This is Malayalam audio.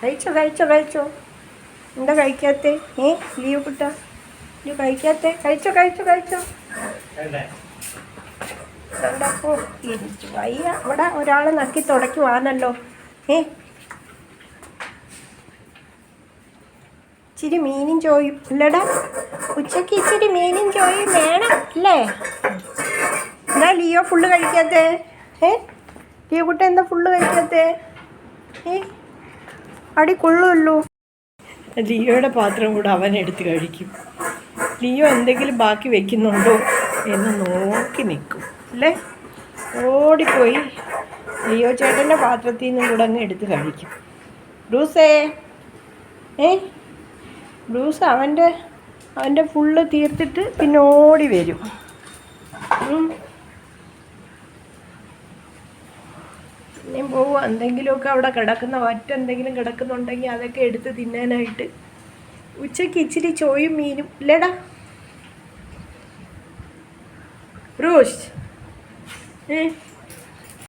കഴിച്ചോ കഴിച്ചോ കഴിച്ചോ. എന്താ കഴിക്കാത്തേ? ഏ? ലീവ് കുട്ട ലീവ് കഴിക്കാത്തേ? കഴിച്ചോ കഴിച്ചോ കഴിച്ചോ. കണ്ടപ്പോ ഇരിച്ചു വയ്യ. അവിടെ ഒരാളെ നക്കി തുടയ്ക്കുവാണല്ലോ ഏ? ഇച്ചിരി മീനും ചോയും. ഇല്ലടാ. ഉച്ചയ്ക്ക് ഇച്ചിരി മീനും ചോയും വേണം അല്ലേ? എന്താ ലിയോ ഫുള്ള് കഴിക്കാത്തേ? ഏ? ലിയോ കുട്ട എന്താ ഫുള്ള് കഴിക്കാത്തേ? ഏ? അടി കൊള്ളുമല്ലോ ലിയോയുടെ പാത്രം കൂടെ അവൻ എടുത്ത് കഴിക്കും. ലിയോ എന്തെങ്കിലും ബാക്കി വെക്കുന്നുണ്ടോ എന്ന് നോക്കി നിൽക്കും അല്ലേ? ഓടിപ്പോയി. ലിയോ ചേട്ടന്റെ പാത്രത്തിൽ നിന്നും കൂടെ അങ്ങ് എടുത്ത് കഴിക്കും. ബ്രൂസേ ഏ? ബ്രൂസ് അവന്റെ അവന്റെ ഫുള്ള് തീർത്തിട്ട് പിന്നെ ഓടി വരും. പിന്നെയും പോവുക എന്തെങ്കിലുമൊക്കെ അവിടെ കിടക്കുന്ന വറ്റ എന്തെങ്കിലും കിടക്കുന്നുണ്ടെങ്കിൽ അതൊക്കെ എടുത്ത് തിന്നാനായിട്ട്. ഉച്ചയ്ക്ക് ഇച്ചിരി ചോയും മീനും ഇല്ലടാ. റോഷ് ഏ?